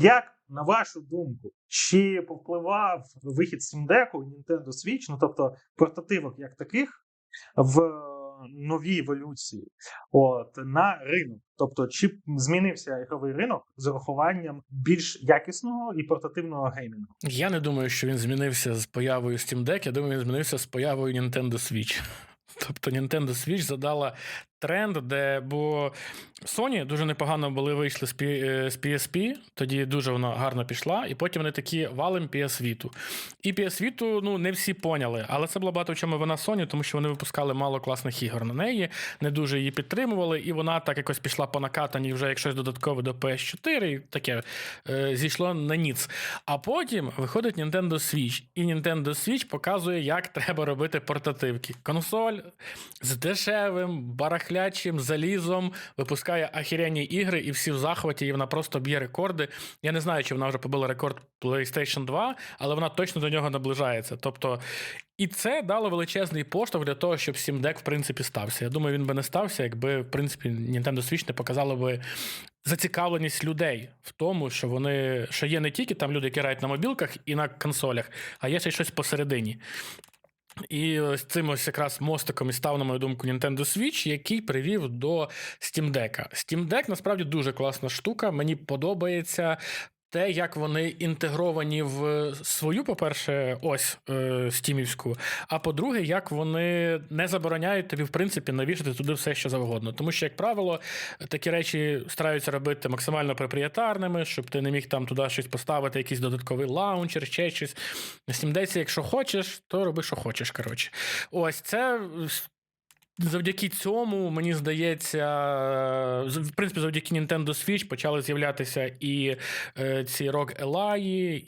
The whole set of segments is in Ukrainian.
Як на вашу думку, чи повпливав вихід Steam Deck у Nintendo Switch, ну тобто портативок як таких, в е, новій еволюції, от на ринок? Тобто, чи змінився ігровий ринок з урахуванням більш якісного і портативного геймінгу? Я не думаю, що він змінився з появою Steam Deck, я думаю, він змінився з появою Nintendo Switch. Тобто Nintendo Switch задала тренд, де бо Sony дуже непогано були вийшли з е, PSP, тоді дуже вона гарно пішла, і потім вони такі валим PS Vita. І PS Vita, ну не всі поняли, але це була багато в чому вина Sony, тому що вони випускали мало класних ігор на неї, не дуже її підтримували, і вона так якось пішла по накатанні вже як щось додаткове до PS4, і таке е, зійшло на ніц. А потім виходить Nintendo Switch, і Nintendo Switch показує, як треба робити портативки. Консоль з дешевим, барахлячим залізом випускає ахіренні ігри, і всі в захваті, і вона просто б'є рекорди. Я не знаю, чи вона вже побила рекорд PlayStation 2, але вона точно до нього наближається. Тобто. І це дало величезний поштовх для того, щоб Steam Deck, в принципі, стався. Я думаю, він би не стався, якби, в принципі, Nintendo Switch не показало би зацікавленість людей в тому, що вони що є не тільки там люди, які грають на мобілках і на консолях, а є ще щось посередині. І ось цим ось якраз мостиком і став, на мою думку, Nintendo Switch, який привів до Steam Deck. Steam Deck насправді дуже класна штука. Мені подобається. Те, як вони інтегровані в свою, по-перше, ось е, стімівську, а по-друге, як вони не забороняють тобі, в принципі, навішати туди все, що завгодно. Тому що, як правило, такі речі стараються робити максимально проприєтарними, щоб ти не міг там туди щось поставити, якийсь додатковий лаунчер, ще щось. Deck, якщо хочеш, то роби, що хочеш. Коротше, ось це. Завдяки цьому, мені здається, в принципі, завдяки Nintendo Switch почали з'являтися і е, ці ROG Ally,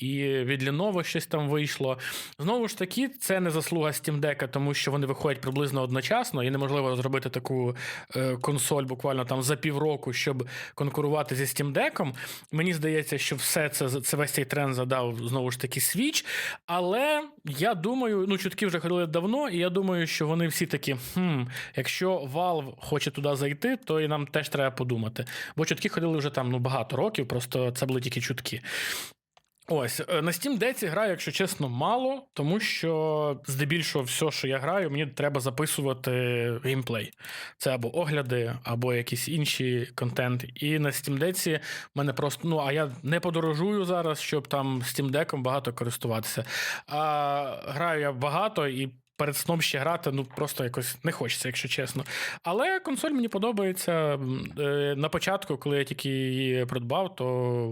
і від Lenovo щось там вийшло. Знову ж таки, це не заслуга Steam Deck, тому що вони виходять приблизно одночасно, і неможливо зробити таку е, консоль буквально там за півроку, щоб конкурувати зі Steam Deck. Мені здається, що все це це весь цей тренд задав знову ж таки Switch. Але я думаю, ну чутки вже ходили давно, і я думаю, що вони всі такі. хм, Якщо Valve хоче туди зайти, то і нам теж треба подумати. Бо чутки ходили вже там ну, багато років, просто це були тільки чутки. Ось е, на Steam Deck граю, якщо чесно, мало, тому що здебільшого все, що я граю, мені треба записувати геймплей. Це або огляди, або якийсь інший контент. І на Steam Deck мене просто. Ну, а я не подорожую зараз, щоб там Steam Deck багато користуватися. А граю я багато і. Перед сном ще грати, ну просто якось не хочеться, якщо чесно. Але консоль мені подобається. Е, На початку, коли я тільки її придбав, то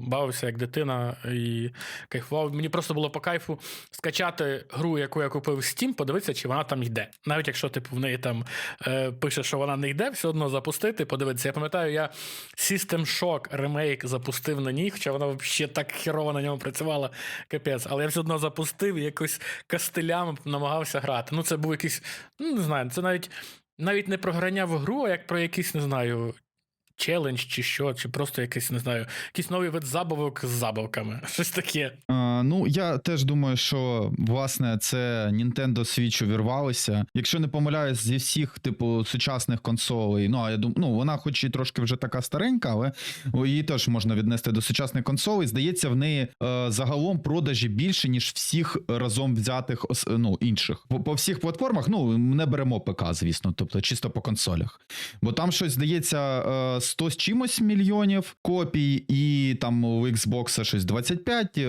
бавився як дитина і кайфував. Мені просто було по кайфу скачати гру, яку я купив в Steam, подивитися, чи вона там йде. Навіть якщо типу в неї там е, пише, що вона не йде, все одно запустити, подивитися. Я пам'ятаю, я System Shock ремейк запустив на ній, хоча вона взагалі так херово на ньому працювала, капець. Але я все одно запустив і якось кастилями намагався грати. Ну, це був якийсь, ну не знаю, це навіть. Навіть не про грання в гру, а як про якийсь, не знаю, челендж чи що, чи просто якийсь, не знаю, якийсь новий вид забавок з забавками. Щось таке. А, ну, я теж думаю, що власне це Nintendo Switch увірвалося. Якщо не помиляюсь, зі всіх, типу, сучасних консолей, ну а я думаю, ну вона, хоч і трошки вже така старенька, але її теж можна віднести до сучасних консолей. Здається, в неї е, загалом продажі більше, ніж всіх разом взятих ну, інших. По, по всіх платформах, ну не беремо ПК, звісно, тобто чисто по консолях. Бо там щось здається е, 100 з чимось мільйонів копій, і там у Xbox щось 25, е,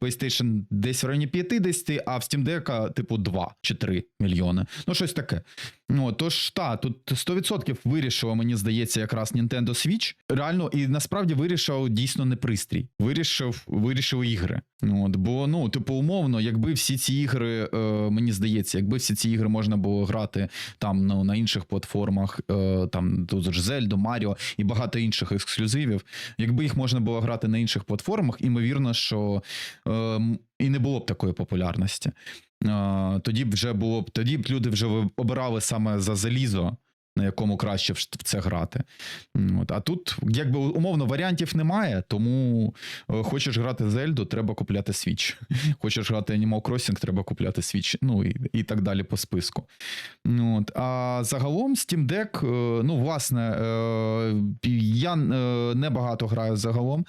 PlayStation десь в районі 50, а в Steam Deck, типу, 2 чи 3 мільйони. Ну, щось таке. Ну, тож, та, тут 100% вирішило, мені здається, якраз Nintendo Switch. Реально, і насправді вирішив дійсно не пристрій. Вирішив, вирішив ігри. Ну, От, бо, ну, типу, умовно, якби всі ці ігри, е, мені здається, якби всі ці ігри можна було грати там ну, на інших платформах, е, там тут ж Зельду, Маріо і багато інших ексклюзивів. Якби їх можна було грати на інших платформах, імовірно, що е, і не було б такої популярності. Тоді б вже було б тоді б люди вже обирали саме за залізо. На якому краще в це грати. От. А тут, якби умовно, варіантів немає, тому е, хочеш грати Зельду, треба купляти Switch. Хочеш грати Animal Crossing, треба купляти Switch. Ну і, і так далі по списку. Ну, От. А загалом Steam Deck, е, ну, власне, е, я не багато граю загалом,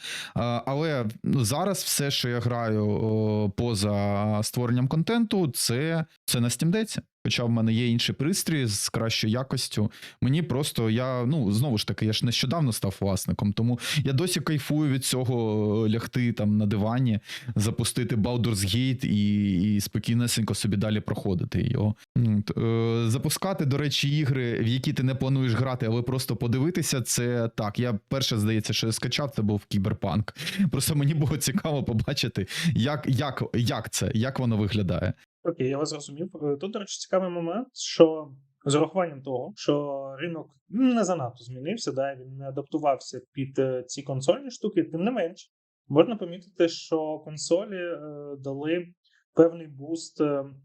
але ну, зараз все, що я граю поза створенням контенту, це, це на Steam. Хоча в мене є інший пристрій з кращою якостю. Мені просто я, ну знову ж таки, я ж нещодавно став власником, тому я досі кайфую від цього е, лягти там на дивані, запустити Baldur's Gate і, і спокійнесенько собі далі проходити його. Е, запускати, до речі, ігри, в які ти не плануєш грати, але просто подивитися, це так. Я перше, здається, що я скачав, це був кіберпанк. Просто мені було цікаво побачити, як, як, як це, як воно виглядає. Окей, я вас зрозумів. Е, Тут, до речі, цікавий момент, що з урахуванням того, що ринок не занадто змінився, да, він не адаптувався під е, ці консольні штуки, тим не менш, можна помітити, що консолі е, дали певний буст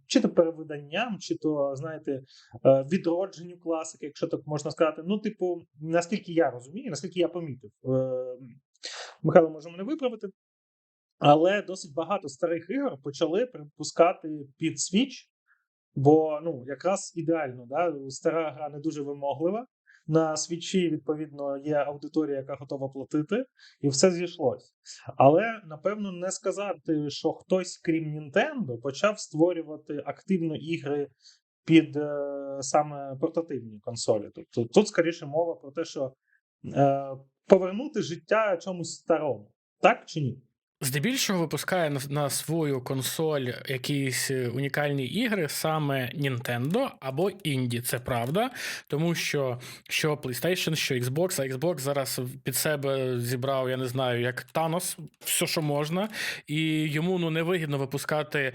чи то перевиданням, чи то, знаєте, відродженню класики, якщо так можна сказати. Ну, типу, наскільки я розумію, наскільки я помітив. Михайло може мене виправити. Але досить багато старих ігор почали припускати під Switch, бо ну, якраз ідеально, да? стара гра не дуже вимоглива. На свічі, відповідно, є аудиторія, яка готова платити, і все зійшлось. Але напевно не сказати, що хтось, крім Nintendo, почав створювати активно ігри під е, саме портативні консолі. Тобто тут скоріше мова про те, що е, повернути життя чомусь старому, так чи ні? Здебільшого випускає на, свою консоль якісь е, унікальні ігри саме Nintendo або Indie, це правда. Тому що що PlayStation, що Xbox, а Xbox зараз під себе зібрав, я не знаю, як Thanos, все, що можна, і йому ну невигідно випускати.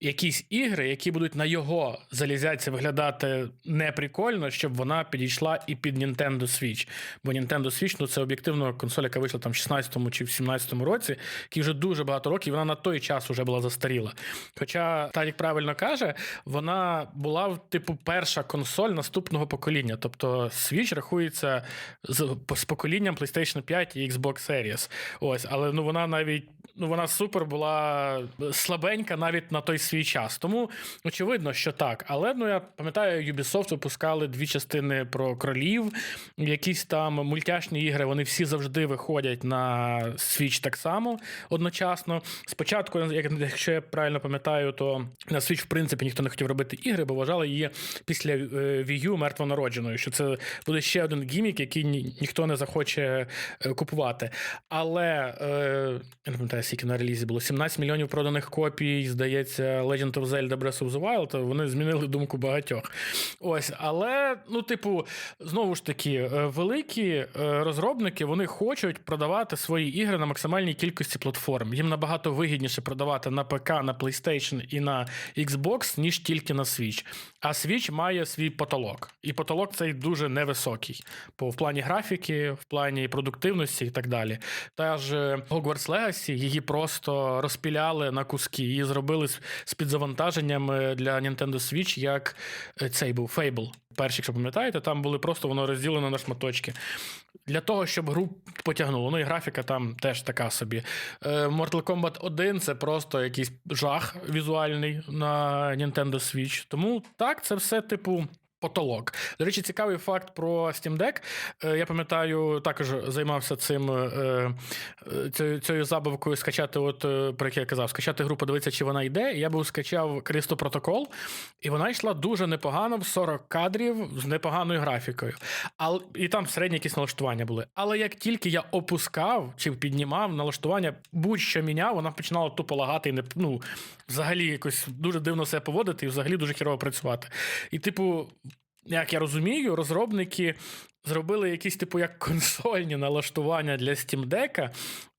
Якісь ігри, які будуть на його залізяці виглядати неприкольно, щоб вона підійшла і під Nintendo Switch. Бо Nintendo Switch ну, це об'єктивно консоль, яка вийшла там в 16-му чи в 17-му році, який вже дуже багато років, вона на той час вже була застаріла. Хоча, Тарік правильно каже, вона була, типу, перша консоль наступного покоління. Тобто Switch рахується з, з поколінням PlayStation 5 і Xbox Series. Ось, але ну вона навіть. Ну, вона супер була слабенька навіть на той свій час. Тому очевидно, що так. Але ну я пам'ятаю, Ubisoft випускали дві частини про кролів, якісь там мультяшні ігри. Вони всі завжди виходять на Switch так само одночасно. Спочатку, як- якщо я правильно пам'ятаю, то на Switch, в принципі, ніхто не хотів робити ігри, бо вважали її після е, Wii U мертвонародженою, що це буде ще один гімік, який ні, ніхто не захоче е, купувати. Але е, я не пам'ятаю, скільки на релізі було 17 мільйонів проданих копій, здається, Legend of Zelda Breath of the Wild, вони змінили думку багатьох. Ось, але, ну, типу, знову ж таки, е, великі е, розробники вони хочуть продавати свої ігри на максимальній кількості платформ. Їм набагато вигідніше продавати на ПК, на PlayStation і на Xbox, ніж тільки на Switch. А Switch має свій потолок. І потолок цей дуже невисокий. По в плані графіки, в плані продуктивності і так далі. Та ж е, Hogwarts Legacy її просто розпіляли на куски і зробили з, підзавантаженням е, для Nintendo Switch, як е, цей був Fable. Перший, якщо пам'ятаєте, там були просто воно розділено на шматочки. Для того, щоб гру потягнуло. Ну і графіка там теж така собі. Е, Mortal Kombat 1 це просто якийсь жах візуальний на Nintendo Switch. Тому так, це все типу. Потолок. До речі, цікавий факт про Steam Deck. Е, Я пам'ятаю, також займався цим е, е, цією, забавкою скачати, от про яке я казав, скачати гру, подивитися, чи вона йде. Я був скачав Кристо Протокол, і вона йшла дуже непогано в 40 кадрів з непоганою графікою. Але і там середні якісь налаштування були. Але як тільки я опускав чи піднімав налаштування, будь-що міняв, вона починала тупо лагати і не ну, взагалі якось дуже дивно себе поводити і взагалі дуже хірово працювати. І, типу, як я розумію, розробники зробили якісь, типу, як консольні налаштування для Steam Deck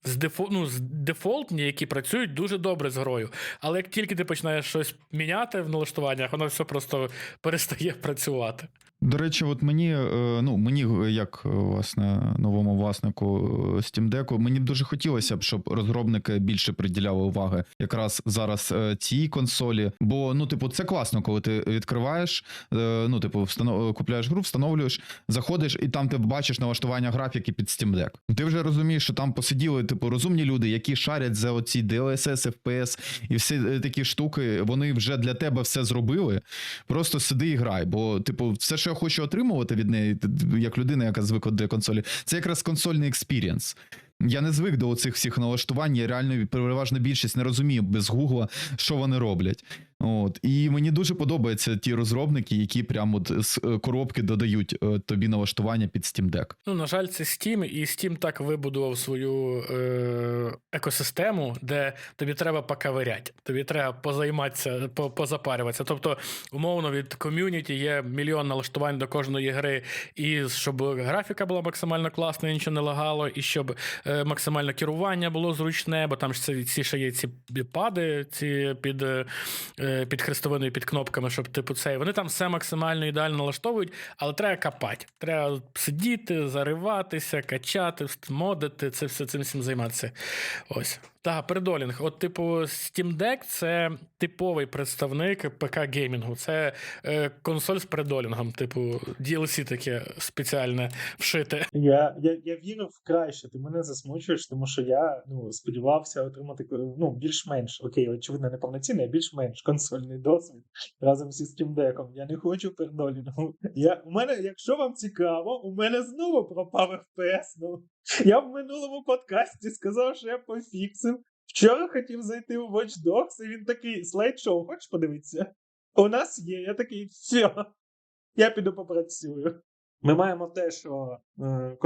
з дефо... ну, з дефолтні, які працюють дуже добре з грою. Але як тільки ти починаєш щось міняти в налаштуваннях, воно все просто перестає працювати. До речі, от мені, е, ну мені е, як е, власне новому власнику Steam Deck, мені б дуже хотілося б, щоб розробники більше приділяли уваги якраз зараз цій консолі. Бо ну, типу, це класно, коли ти відкриваєш, ну, типу, встанов... купляєш гру, встановлюєш, заходиш, і там ти бачиш налаштування графіки під Steam Deck. Ти вже розумієш, що там посиділи, типу, розумні люди, які шарять за оці DLSS, FPS і всі такі штуки. Вони вже для тебе все зробили. Просто сиди і грай. Бо, типу, все, що я хочу отримувати від неї, як людина, яка звикла до консолі, це якраз консольний експірієнс. Я не звик до цих всіх налаштувань. Я реально переважна більшість не розумію без гугла, що вони роблять. От і мені дуже подобаються ті розробники, які прямо от з е, коробки додають е, тобі налаштування під Steam Deck. Ну, на жаль, це Steam, і Steam так вибудував свою е- екосистему, де тобі треба поковиряти, тобі треба позайматися, позапарюватися. Тобто, умовно, від ком'юніті є мільйон налаштувань до кожної гри, і щоб графіка була максимально класна, нічого не лагало, і щоб е- максимально керування було зручне, бо там ж ці ще є ці пади, ці під. е, під хрестовиною, під кнопками, щоб типу цей. Вони там все максимально ідеально налаштовують, але треба копати. Треба сидіти, зариватися, качати, модити, це все цим всім займатися. Ось. Так, передолінг. От, типу, Steam Deck це типовий представник ПК геймінгу. Це е, консоль з передолінгом, типу, DLC таке спеціальне вшите. Я, я, я вірив в краще, ти мене засмучуєш, тому що я ну, сподівався отримати ну, більш-менш окей, очевидно, не повноцінний, а більш-менш консольний досвід разом зі Steam Deck. Я не хочу пердолінгу. Я, у мене, якщо вам цікаво, у мене знову пропав FPS. Ну, я в минулому подкасті сказав, що я пофіксив. Вчора хотів зайти в Watch Dogs, і він такий слайд-шоу, хочеш подивитися? У нас є, я такий, все, я піду попрацюю. Ми маємо те, що е,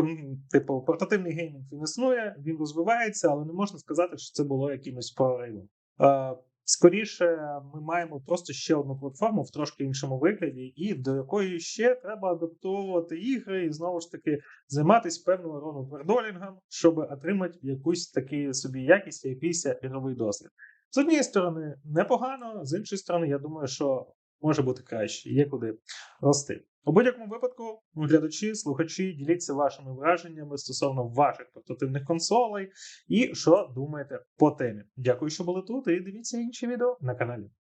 типу, портативний геймінг він існує, він розвивається, але не можна сказати, що це було якимось проривом. Е, скоріше, ми маємо просто ще одну платформу в трошки іншому вигляді, і до якої ще треба адаптовувати ігри, і знову ж таки займатися певного роду пердолінгом, щоб отримати якусь таки собі якість, якийсь ігровий досвід. З однієї сторони, непогано, з іншої сторони, я думаю, що може бути краще, є куди рости. У будь-якому випадку, глядачі, слухачі, діліться вашими враженнями стосовно ваших портативних консолей і що думаєте по темі. Дякую, що були тут, і дивіться інші відео на каналі.